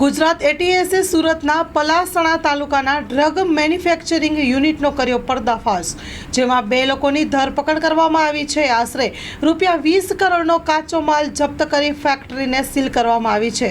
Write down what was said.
ગુજરાત એટીએસે સુરતના પલાસણા તાલુકાના drug manufacturing યુનિટનો કર્યો પર્દાફાશ, જેમાં બે લોકોની ધરપકડ કરવામાં આવી છે. આશરે રૂપિયા વીસ કરોડનો કાચો માલ જપ્ત કરી ફેક્ટરીને સીલ કરવામાં આવી છે.